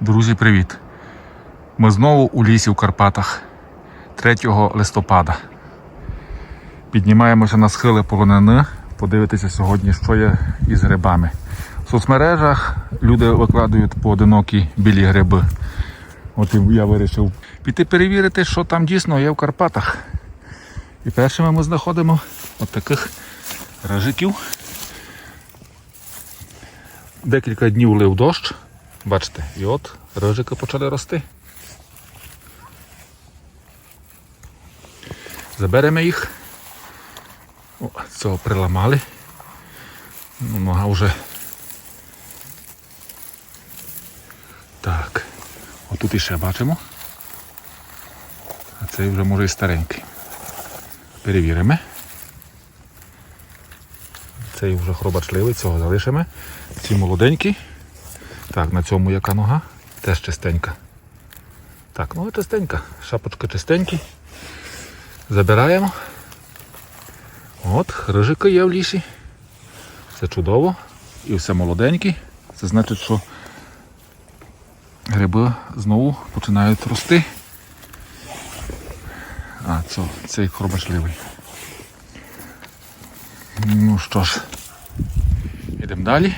Друзі, привіт! Ми знову у лісі в Карпатах 3 листопада. Піднімаємося на схили полонини, подивитися сьогодні, що є із грибами. В соцмережах люди викладають поодинокі білі гриби. От я вирішив піти перевірити, що там дійсно є в Карпатах. І першими ми знаходимо от таких рижиків. Декілька днів лив дощ. Бачите, і от рижики почали рости. Заберемо їх. О, цього приламали. Ну, Нога вже. Так. Отут іще бачимо. А цей вже може і старенький. Перевіримо. Цей вже хробачливий, цього залишимо. Ці молоденькі. Так, на цьому яка нога? Теж чистенька. Так, ну чистенька. Шапочки чистенькі. Забираємо. От, рижики є в лісі. Все чудово. І все молоденькі. Це значить, що гриби знову починають рости. А, це, цей хробачливий. Ну що ж, йдемо далі.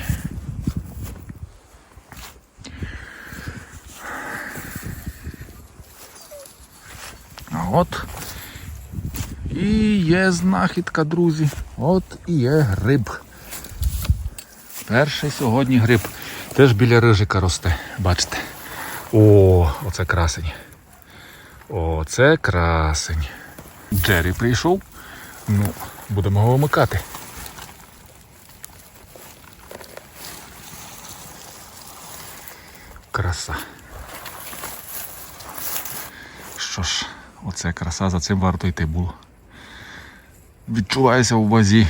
От і є знахідка, друзі. От і є гриб. Перший сьогодні гриб. Теж біля рижика росте, бачите. О, оце красень. Оце красень. Джері прийшов. Ну, будемо його вимикати. Краса. Що ж, оце краса, за цим варто йти було. Відчувається у вазі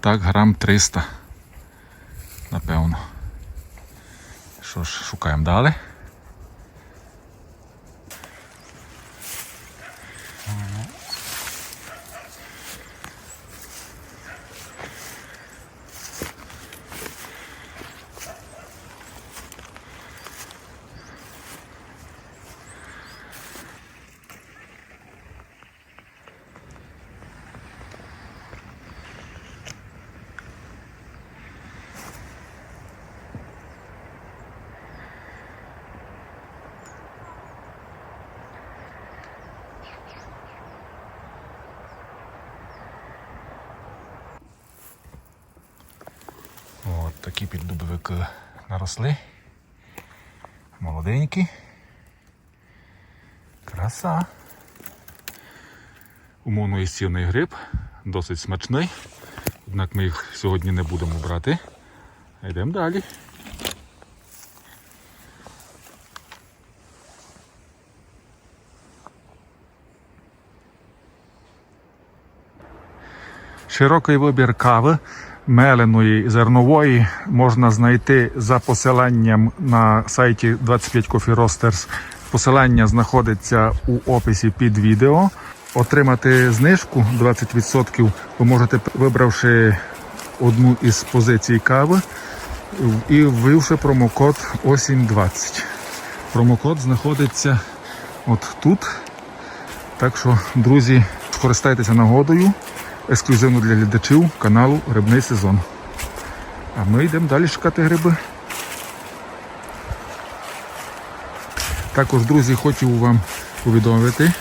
так грам 300. Напевно. Що ж, шукаємо далі. От такі піддубовики наросли. Молоденькі. Краса. Умовно істівний гриб, досить смачний. Однак ми їх сьогодні не будемо брати. Йдемо далі. Широкий вибір кави меленої зернової можна знайти за посиланням на сайті 25 Coffee Roasters. Посилання знаходиться у описі під відео. Отримати знижку 20% ви можете, вибравши одну із позицій кави і ввівши промокод осінь 20. Промокод знаходиться от тут. Так що, друзі, скористайтеся нагодою ексклюзивно для глядачів каналу Грибний сезон. А ми йдемо далі шукати гриби. Також, друзі, хотів вам повідомити,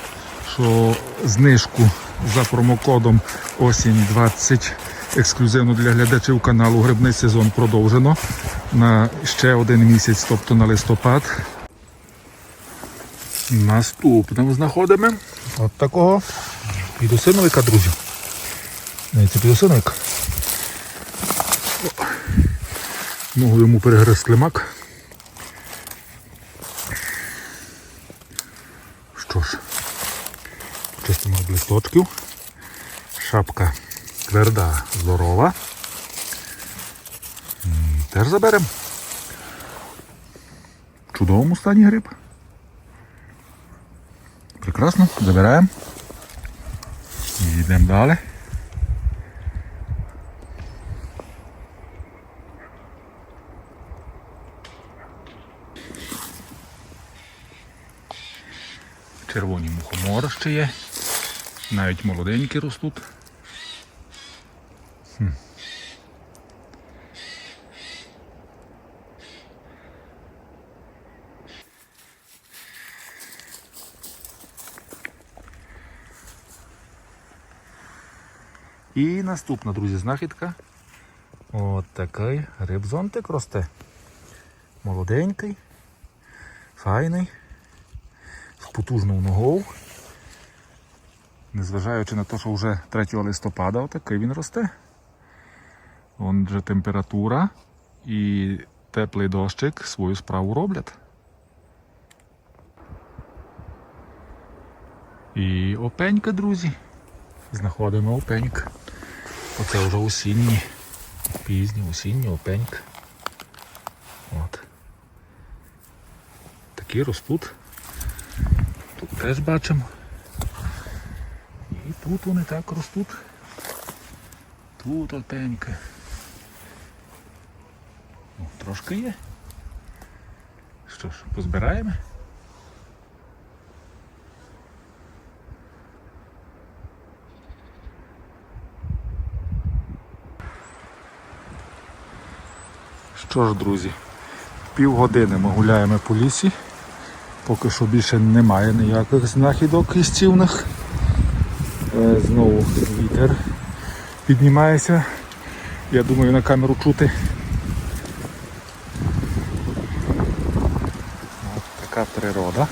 що знижку за промокодом осінь 20 ексклюзивно для глядачів каналу Грибний сезон продовжено на ще один місяць, тобто на листопад. Наступним знаходимо от такого підосиновика, друзі. Підосиновик. Ногу йому перегриз климак. Що ж, чистимо від. Шапка тверда, здорова. Теж заберемо. В чудовому стані гриб. Прекрасно, забираємо. І йдемо далі. Червоні мухомори ще є. Навіть молоденькі ростуть. Хм. І наступна, друзі, знахідка. От такий рибзонтик росте. Молоденький, файний, з потужною ногою. Незважаючи на те, що вже 3 листопада, отакий він росте. Вон же температура і теплий дощик свою справу роблять. І опенька, друзі. Знаходимо опеньк. Оце вже осінні, пізні осінні опеньк. От. Такі ростуть. Тут теж бачимо. І тут вони так ростуть. Тут опеньки. Ну, трошки є. Що ж, позбираємо. Що ж, друзі, півгодини ми гуляємо по лісі. Поки що більше немає ніяких знахідок істівних. Е, Знову вітер піднімається. Я думаю на камеру чути. От така природа.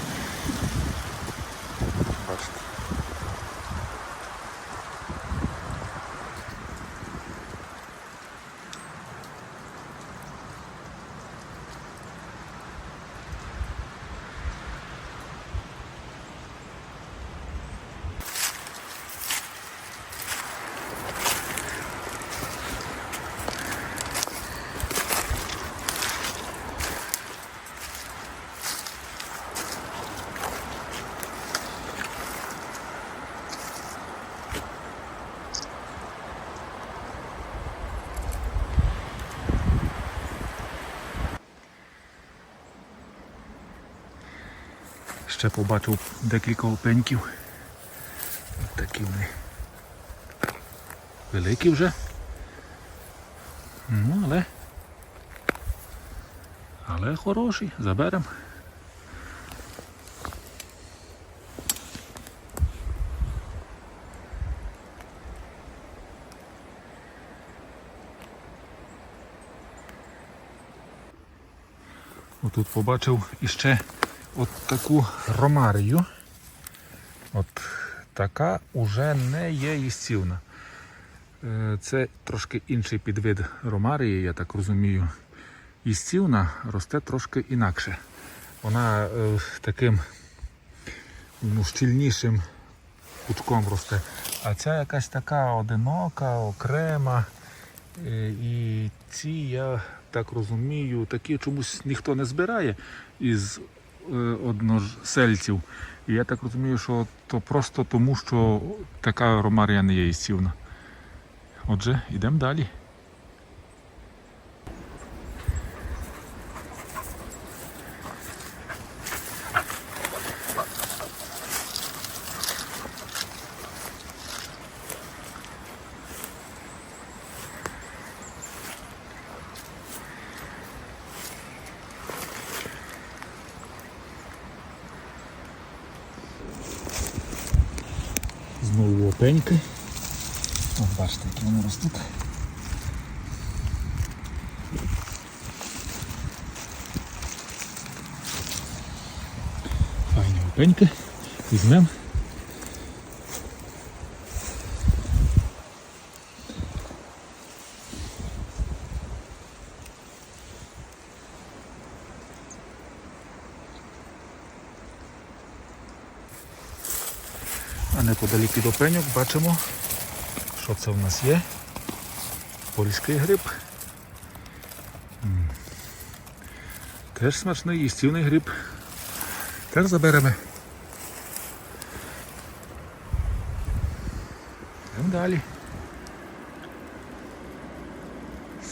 Ще побачив декілька опеньків. Такі вони. Великі вже. Ну, але. Але хороші, заберемо. Отут побачив іще от таку ромарію. От така уже не є їстівна. Е, Це трошки інший підвид ромарії, я так розумію. Їстівна росте трошки інакше. Вона е, таким ну, щільнішим пучком росте. А ця якась така одинока, окрема. Е, І ці, я так розумію, такі чомусь ніхто не збирає із односельців. І я так розумію, що то просто тому, що така ромарія не є істівна. Отже, йдемо далі. Знову опеньки. О, бачите, які вони ростуть. Файні опеньки. Візьмемо. Неподалік від опеньок бачимо, що це в нас є. Польський гриб. Теж смачний їстівний гриб. Теж заберемо. Йдемо далі.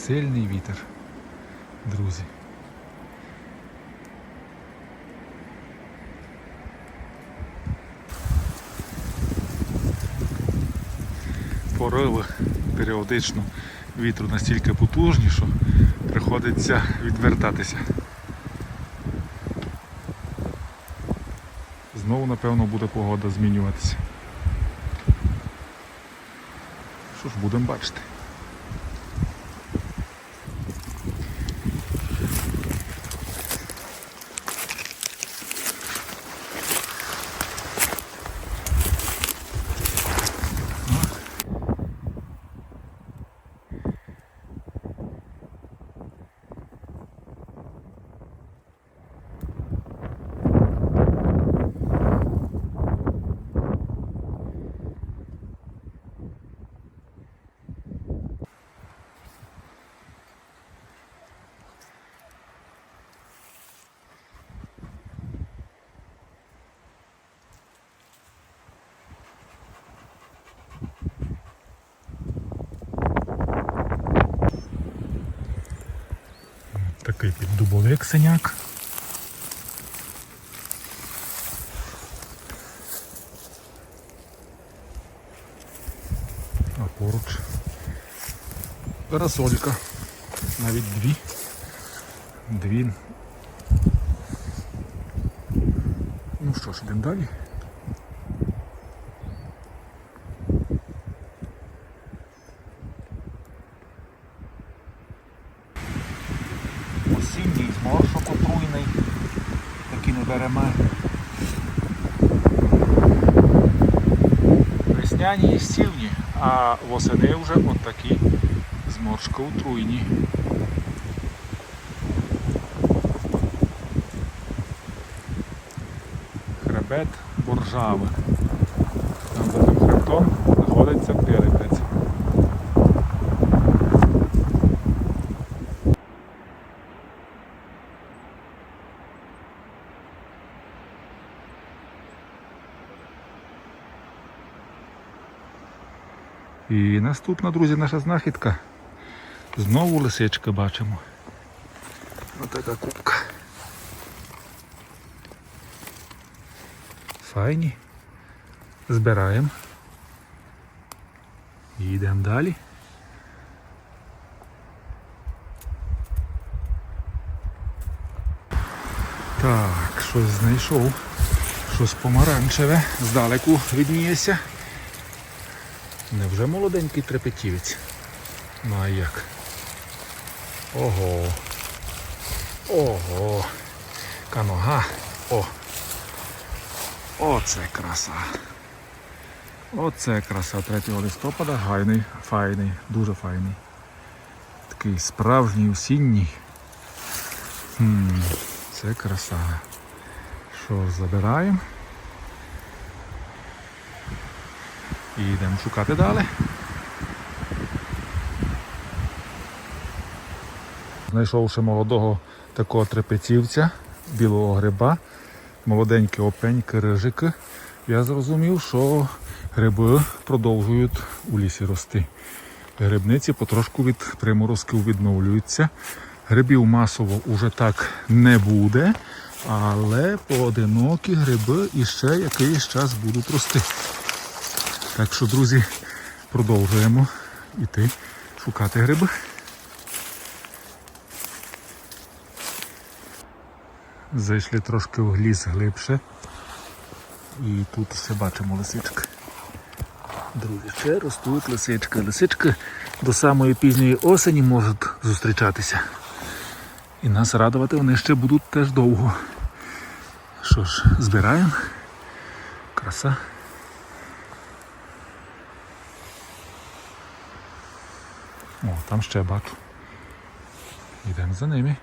Сильний вітер, друзі. Пориви періодично вітру настільки потужні, що приходиться відвертатися. Знову, напевно, буде погода змінюватися. Що ж, будемо бачити. Такий піддубовик синяк. А поруч парасолька. Навіть дві. Дві. Ну що ж, йдемо далі. осінній зморшок отруйний, такий не беремо. Весняні і стівні, а восени вже отакі зморшкоутруйні. Хребет боржави. Там за тим хребтом знаходиться Пилипець. І наступна, друзі, наша знахідка. Знову лисички бачимо. Ось така кубка. Файні. Збираємо. Йдемо далі. Так, щось знайшов. Щось помаранчеве. Здалеку відміється. Невже молоденький трепетівець? Ну а як? Ого. Ого. Яка нога. О. Оце краса. Оце краса 3 листопада. Гайний, файний, дуже файний. Такий справжній осінній. Хм, це краса. Що забираємо. І йдемо шукати далі. Знайшовши молодого такого трепецівця, білого гриба, молоденькі опеньки, рижики, я зрозумів, що гриби продовжують у лісі рости. Грибниці потрошку від приморозків відновлюються. Грибів масово уже так не буде, але поодинокі гриби іще якийсь час будуть рости. Так що, друзі, продовжуємо йти шукати гриби. Зайшли трошки в гліз глибше. І тут ще бачимо лисички. Друзі, ще ростуть лисички. Лисички до самої пізньої осені можуть зустрічатися. І нас радувати вони ще будуть теж довго. Що ж, збираємо. Краса. О, там ще бачу. Йдемо за ними.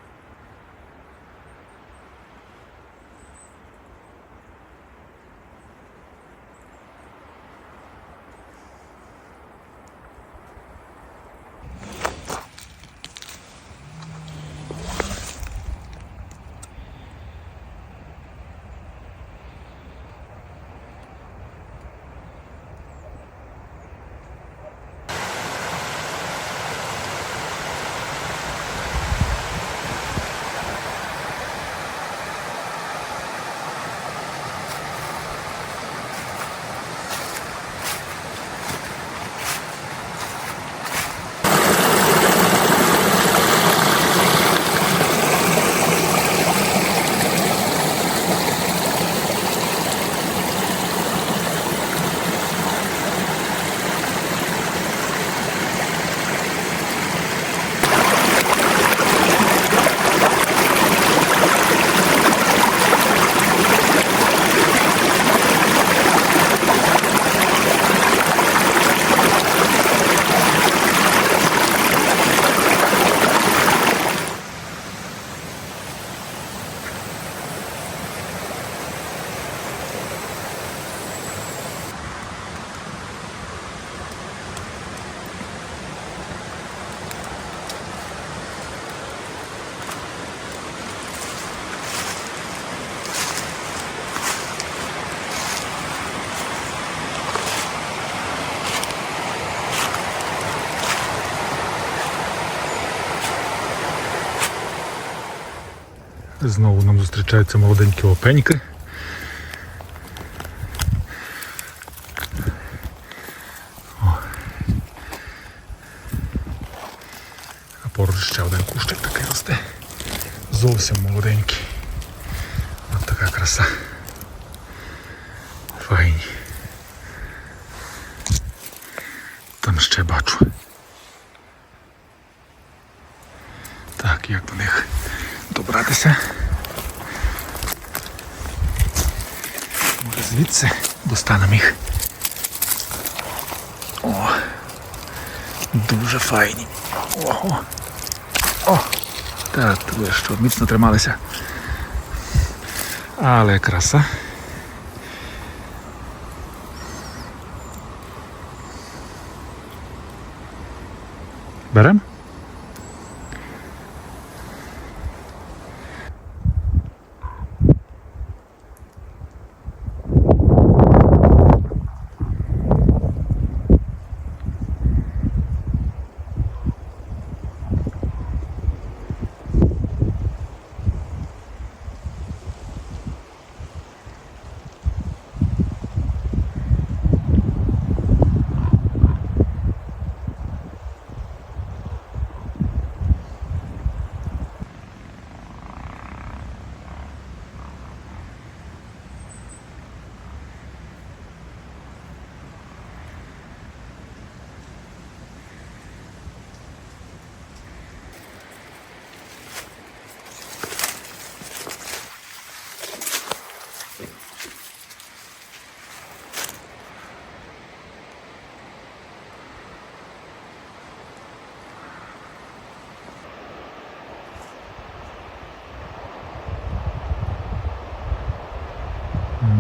Знову нам зустрічаються молоденькі опеньки. О. А поруч ще один кущик такий росте. Зовсім молоденький. Ось така краса. Файні. Там ще бачу. Так, як до них добратися? Може звідси достанемо їх. О! Дуже файні. Ого. О! Так, ви що, міцно трималися. Але краса. Берем?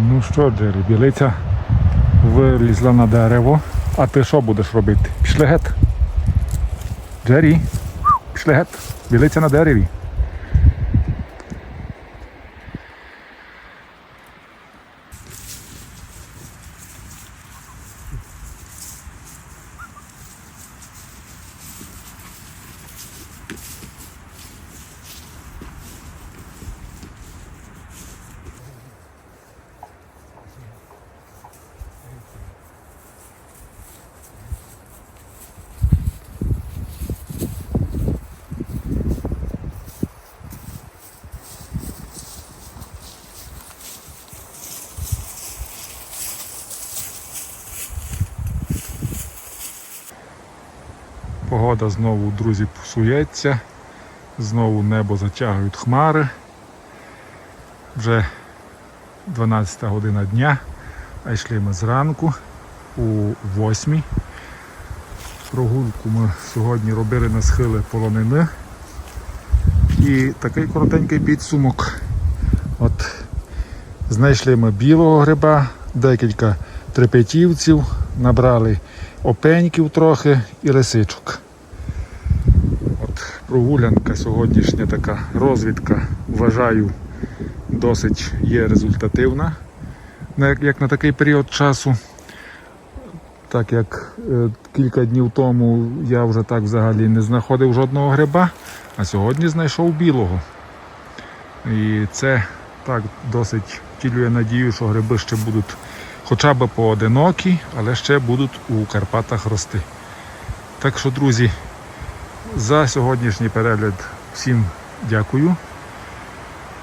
Ну що, Джері, білиця вилізла на дерево. А ти що будеш робити? Пішли гет. Джері, пішли гет. Білиця на дереві. Погода знову, друзі, псується. Знову небо затягують хмари. Вже 12 година дня, а йшли ми зранку у 8. Прогулку ми сьогодні робили на схили полонини. І такий коротенький підсумок. От знайшли ми білого гриба, декілька трепетівців, набрали опеньків трохи і лисичок. Прогулянка сьогоднішня така розвідка, вважаю, досить є результативна, як- як на такий період часу. Так як е, кілька днів тому я вже так взагалі не знаходив жодного гриба, а сьогодні знайшов білого. І це так досить втілює надію, що гриби ще будуть хоча б поодинокі, але ще будуть у Карпатах рости. Так що, друзі, за сьогоднішній перегляд всім дякую.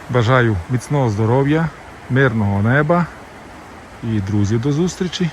Бажаю міцного здоров'я, мирного неба і друзі до зустрічі!